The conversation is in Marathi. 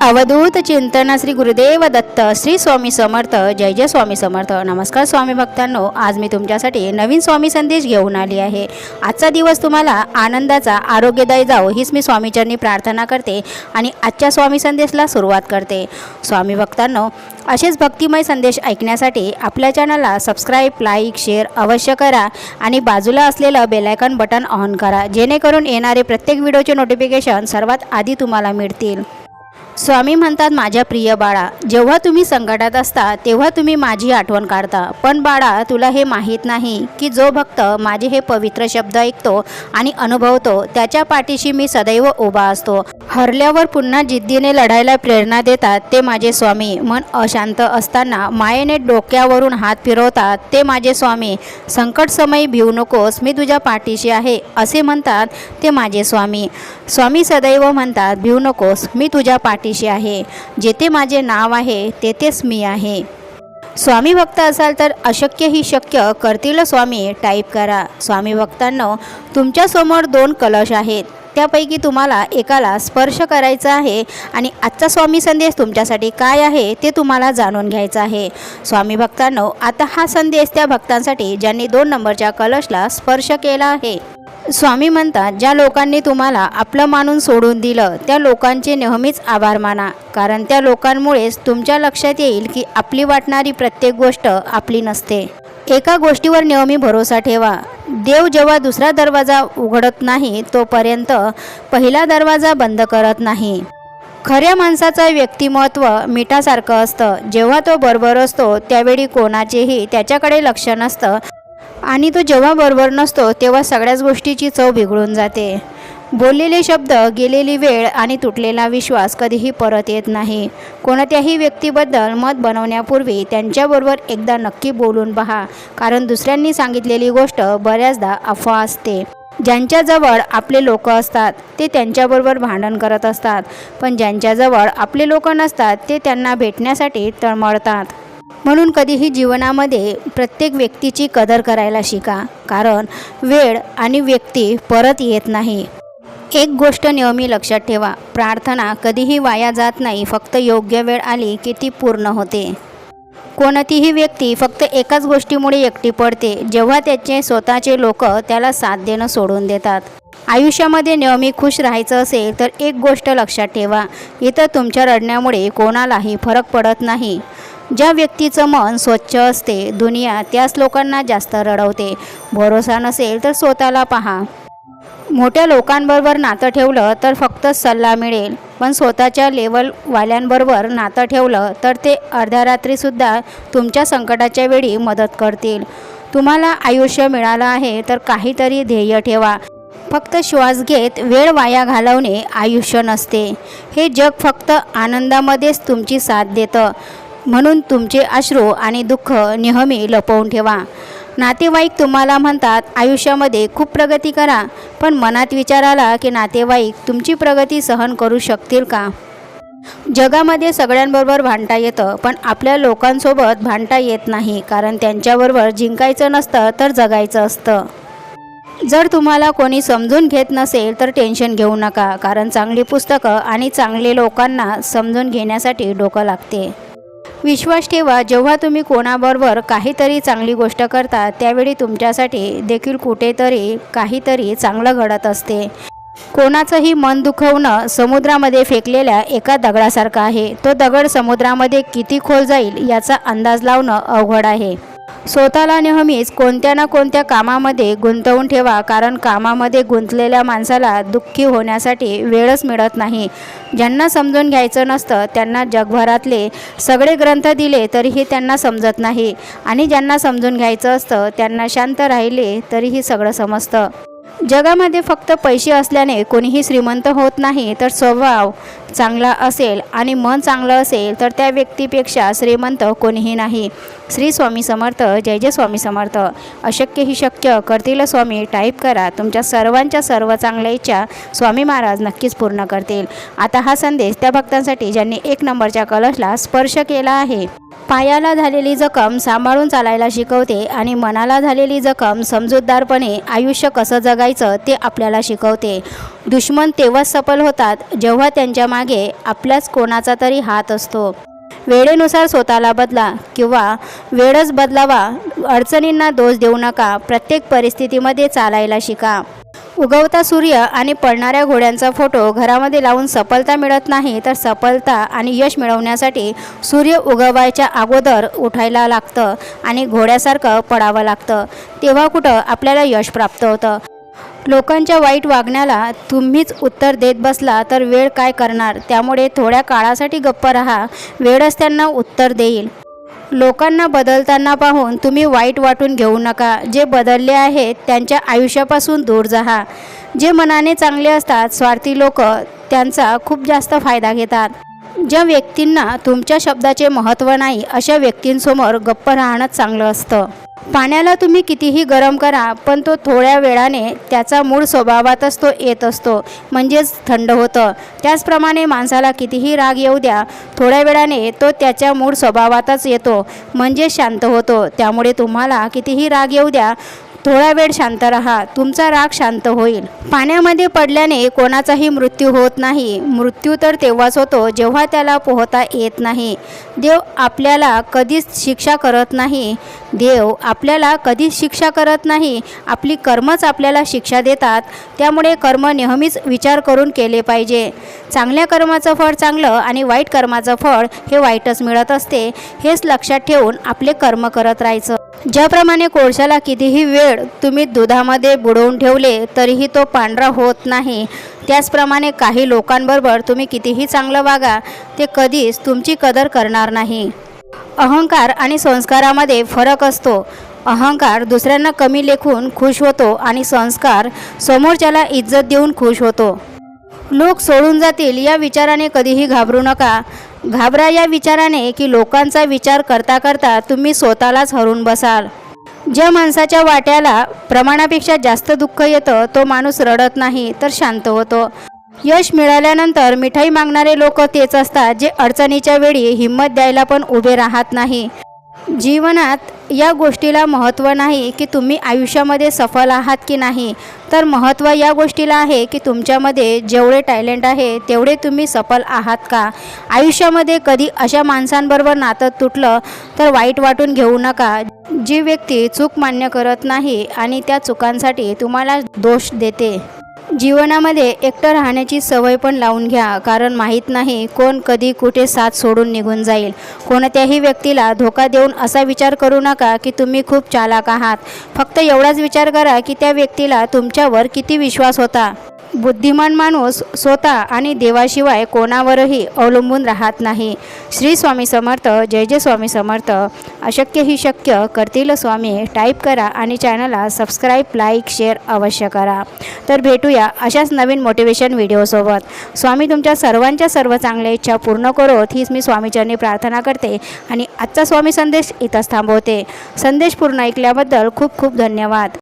अवधूत चिंतन श्री गुरुदेव दत्त श्री स्वामी समर्थ जय जय स्वामी समर्थ. नमस्कार स्वामी भक्तांनो आज मी तुमच्यासाठी नवीन स्वामी संदेश घेऊन आली आहे. आजचा दिवस तुम्हाला आनंदाचा आरोग्यदायी जावो हीच मी स्वामीचरणी प्रार्थना करते आणि आजच्या स्वामी संदेशला सुरुवात करते. स्वामी भक्तांनो असेच भक्तिमय संदेश ऐकण्यासाठी आपल्या चॅनलला सबस्क्राईब लाईक शेअर अवश्य करा आणि बाजूला असलेलं बेलायकन बटन ऑन करा जेणेकरून येणारे प्रत्येक व्हिडिओचे नोटिफिकेशन सर्वात आधी तुम्हाला मिळतील. स्वामी म्हणतात माझ्या प्रिय बाळा जेव्हा तुम्ही संकटात असता तेव्हा तुम्ही माझी आठवण काढता. पण बाळा तुला हे माहीत नाही की जो भक्त माझे हे पवित्र शब्द ऐकतो आणि अनुभवतो त्याच्या पाठीशी मी सदैव उभा असतो. हरल्यावर पुन्हा जिद्दीने लढायला प्रेरणा देतात ते माझे स्वामी. मन अशांत असताना मायेने डोक्यावरून हात फिरवतात ते माझे स्वामी. संकट समयी भिवू नकोस मी तुझ्या पाठीशी आहे असे म्हणतात ते माझे स्वामी. स्वामी सदैव म्हणतात भिवू नकोस मी तुझ्या पाठी पाठीशी आहे. जेथे माझे नाव आहे तेथेच मी आहे. स्वामी भक्त असाल तर अशक्य ही शक्य. करतील स्वामी टाईप करा. स्वामी भक्तांनो तुमच्यासमोर दोन कलश आहेत. त्यापैकी तुम्हाला एकाला स्पर्श करायचा आहे आणि आजचा स्वामी संदेश तुमच्यासाठी काय आहे ते तुम्हाला जाणून घ्यायचं आहे. स्वामी भक्तांनो आता हा संदेश त्या भक्तांसाठी ज्यांनी दोन नंबरच्या कलशला स्पर्श केला आहे. स्वामी म्हणतात ज्या लोकांनी तुम्हाला आपलं मानून सोडून दिलं त्या लोकांचे नेहमीच आभार माना. कारण त्या लोकांमुळेच तुमच्या लक्षात येईल की आपली वाटणारी प्रत्येक गोष्ट आपली नसते. एका गोष्टीवर नेहमी भरोसा ठेवा. देव जेव्हा दुसरा दरवाजा उघडत नाही तोपर्यंत पहिला दरवाजा बंद करत नाही. खऱ्या माणसाचं व्यक्तिमत्व मिठासारखं असतं. जेव्हा तो बरोबर असतो त्यावेळी कोणाचेही त्याच्याकडे लक्ष नसतं. आणि तो जेव्हा बरोबर नसतो तेव्हा सगळ्याच गोष्टीची चव बिघडून जाते. बोललेले शब्द गेलेली वेळ आणि तुटलेला विश्वास कधीही परत येत नाही. कोणत्याही व्यक्तीबद्दल मत बनवण्यापूर्वी त्यांच्याबरोबर एकदा नक्की बोलून पहा. कारण दुसऱ्यांनी सांगितलेली गोष्ट बऱ्याचदा अफवा असते. ज्यांच्याजवळ आपले लोक असतात ते त्यांच्याबरोबर भांडण करत असतात. पण ज्यांच्याजवळ आपले लोक नसतात ते त्यांना भेटण्यासाठी तळमळतात. म्हणून कधीही जीवनामध्ये प्रत्येक व्यक्तीची कदर करायला शिका कारण वेळ आणि व्यक्ती परत येत नाही. एक गोष्ट नेहमी लक्षात ठेवा प्रार्थना कधीही वाया जात नाही फक्त योग्य वेळ आली की ती पूर्ण होते. कोणतीही व्यक्ती फक्त एकाच गोष्टीमुळे एकटी पडते जेव्हा त्याचे स्वतःचे लोक त्याला साथ देणं सोडून देतात. आयुष्यामध्ये नेहमी खुश राहायचं असेल तर एक गोष्ट लक्षात ठेवा इथं तुमच्या रडण्यामुळे कोणालाही फरक पडत नाही. ज्या व्यक्तीचं मन स्वच्छ असते दुनिया त्याच लोकांना जास्त रडवते. भरोसा नसेल तर स्वतःला पहा. मोठ्या लोकांबरोबर नातं ठेवलं तर फक्त सल्ला मिळेल. पण स्वतःच्या लेवलवाल्यांबरोबर नातं ठेवलं तर ते अर्ध्या रात्रीसुद्धा तुमच्या संकटाच्या वेळी मदत करतील. तुम्हाला आयुष्य मिळालं आहे तर काहीतरी ध्येय ठेवा. फक्त श्वास घेत वेळ वाया घालवणे आयुष्य नसते. हे जग फक्त आनंदामध्येच तुमची साथ देतं. म्हणून तुमचे अश्रू आणि दुःख नेहमी लपवून ठेवा. नातेवाईक तुम्हाला म्हणतात आयुष्यामध्ये खूप प्रगती करा पण मनात विचार आला की नातेवाईक तुमची प्रगती सहन करू शकतील का? जगामध्ये सगळ्यांबरोबर भांडता येतं पण आपल्या लोकांसोबत भांडता येत नाही कारण त्यांच्याबरोबर जिंकायचं नसतं तर जगायचं असतं. जर तुम्हाला कोणी समजून घेत नसेल तर टेन्शन घेऊ नका कारण चांगली पुस्तकं आणि चांगले लोकांना समजून घेण्यासाठी डोकं लागते. विश्वास ठेवा जेव्हा तुम्ही कोणाबरोबर काहीतरी चांगली गोष्ट करता त्यावेळी तुमच्यासाठी देखील कुठेतरी काहीतरी चांगलं घडत असते. कोणाचंही मन दुखवणं समुद्रामध्ये फेकलेल्या एका दगडासारखं आहे. तो दगड समुद्रामध्ये किती खोल जाईल याचा अंदाज लावणं अवघड आहे. स्वतःला नेहमीच कोणत्या ना कोणत्या कामामध्ये गुंतवून ठेवा कारण कामामध्ये गुंतलेल्या माणसाला दुःखी होण्यासाठी वेळच मिळत नाही. ज्यांना समजून घ्यायचं नसतं त्यांना जगभरातले सगळे ग्रंथ दिले तरीही त्यांना समजत नाही. आणि ज्यांना समजून घ्यायचं असतं त्यांना शांत राहिले तरीही सगळं समजतं. जगामध्ये फक्त पैसे असल्याने कोणीही श्रीमंत होत नाही तर स्वभाव चांगला असेल आणि मन चांगलं असेल तर त्या व्यक्तीपेक्षा श्रीमंत कोणीही नाही. श्री स्वामी समर्थ जय जय स्वामी समर्थ. अशक्य ही शक्य करतील स्वामी टाईप करा. तुमच्या सर्वांच्या सर्व चांगल्या इच्छा स्वामी महाराज नक्कीच पूर्ण करतील. आता हा संदेश त्या भक्तांसाठी ज्यांनी एक नंबरच्या कलशला स्पर्श केला आहे. पायाला झालेली जखम सांभाळून चालायला शिकवते आणि मनाला झालेली जखम समजूतदारपणे आयुष्य कसं जगायचं ते आपल्याला शिकवते. दुश्मन तेव्हाच सफल होतात जेव्हा त्यांच्या मागे आपल्याच कोणाचा तरी हात असतो. वेळेनुसार स्वतःला बदला किंवा वेळच बदलावा अडचणींना दोष देऊ नका प्रत्येक परिस्थितीमध्ये चालायला शिका. उगवता सूर्य आणि पडणाऱ्या घोड्यांचा फोटो घरामध्ये लावून सफलता मिळत नाही तर सफलता आणि यश मिळवण्यासाठी सूर्य उगवायच्या अगोदर उठायला लागतं आणि घोड्यासारखं पडावं लागतं. तेव्हा कुठं आपल्याला यश प्राप्त होतं. लोकांच्या वाईट वागण्याला तुम्हीच उत्तर देत बसला तर वेळ काय करणार? त्यामुळे थोड्या काळासाठी गप्प राहा. वेळच त्यांना उत्तर देईल. लोकांना बदलताना पाहून तुम्ही वाईट वाटून घेऊ नका. जे बदलले आहेत त्यांच्या आयुष्यापासून दूर जा जे मनाने चांगले असतात स्वार्थी लोक त्यांचा खूप जास्त फायदा घेतात. ज्या व्यक्तींना तुमच्या शब्दाचे महत्त्व नाही अशा व्यक्तींसमोर गप्प राहणं चांगलं असतं. पाण्याला तुम्ही कितीही गरम करा पण तो थोड्या वेळाने त्याचा मूळ स्वभावातच तो येत असतो म्हणजेच थंड होतं. त्याचप्रमाणे माणसाला कितीही राग येऊ द्या थोड्या वेळाने तो त्याच्या मूळ स्वभावातच येतो म्हणजे शांत होतो. त्यामुळे तुम्हाला कितीही राग येऊ द्या थोडा वेळ शांत राहा तुमचा राग शांत होईल. पाण्यामध्ये पडल्याने कोणाचाही मृत्यू होत नाही. मृत्यू तर तेव्हाच होतो जेव्हा त्याला पोहता येत नाही. देव आपल्याला कधीच शिक्षा करत नाही. देव आपल्याला कधीच शिक्षा करत नाही. आपली कर्मच आपल्याला शिक्षा देतात. त्यामुळे कर्म नेहमीच विचार करून केले पाहिजे. चांगल्या कर्माचं फळ चांगलं आणि वाईट कर्माचं फळ हे वाईटच मिळत असते. हेच लक्षात ठेवून आपले कर्म करत राहायचं. ज्याप्रमाणे कोळशाला कितीही वेळ तुम्ही दुधामध्ये बुडवून ठेवले तरीही तो पांढरा होत नाही. त्याचप्रमाणे काही लोकांबरोबर तुम्ही कितीही चांगलं वागा ते कधीच तुमची कदर करणार नाही. अहंकार आणि संस्कारामध्ये फरक असतो. अहंकार दुसऱ्यांना कमी लेखून खुश होतो आणि संस्कार समोरच्याला इज्जत देऊन खुश होतो. लोक सोडून जातील या विचाराने कधीही घाबरू नका. घाबरा या विचाराने की लोकांचा विचार करता करता तुम्ही स्वतःलाच हरून बसाल. ज्या माणसाच्या वाट्याला प्रमाणापेक्षा जास्त दुःख येतं तो माणूस रडत नाही तर शांत होतो. यश मिळाल्यानंतर मिठाई मागणारे लोक तेच असतात जे अडचणीच्या वेळी हिंमत द्यायला पण उभे राहत नाही. जीवनात या गोष्टीला महत्त्व नाही की तुम्ही आयुष्यामध्ये सफल आहात की नाही. तर महत्त्व या गोष्टीला आहे की तुमच्यामध्ये जेवढे टॅलेंट आहे तेवढे तुम्ही सफल आहात का? आयुष्यामध्ये कधी अशा माणसांबरोबर नातं तुटलं तर वाईट वाटून घेऊ नका. जी व्यक्ती चूक मान्य करत नाही आणि त्या चुकांसाठी तुम्हाला दोष देते. जीवनामध्ये एकटं राहण्याची सवय पण लावून घ्या कारण माहीत नाही कोण कधी कुठे साथ सोडून निघून जाईल. कोणत्याही व्यक्तीला धोका देऊन असा विचार करू नका की तुम्ही खूप चालाक आहात. फक्त एवढाच विचार करा की त्या व्यक्तीला तुमच्यावर किती विश्वास होता. बुद्धिमान माणूस स्वतः आणि देवाशिवाय कोणावरही अवलंबून राहत नाही. श्री स्वामी समर्थ जय जय स्वामी समर्थ. अशक्य ही शक्य करतील स्वामी टाईप करा आणि चॅनलला सबस्क्राईब लाईक शेअर अवश्य करा. तर भेटूया अशाच नवीन मोटिवेशन व्हिडिओसोबत स्वामी तुमच्या सर्वांच्या सर्व चांगल्या इच्छा पूर्ण करोत हीच मी स्वामीचरणी प्रार्थना करते आणि आजचा स्वामी संदेश इथंच थांबवते. संदेश पूर्ण ऐकल्याबद्दल खूप खूप धन्यवाद.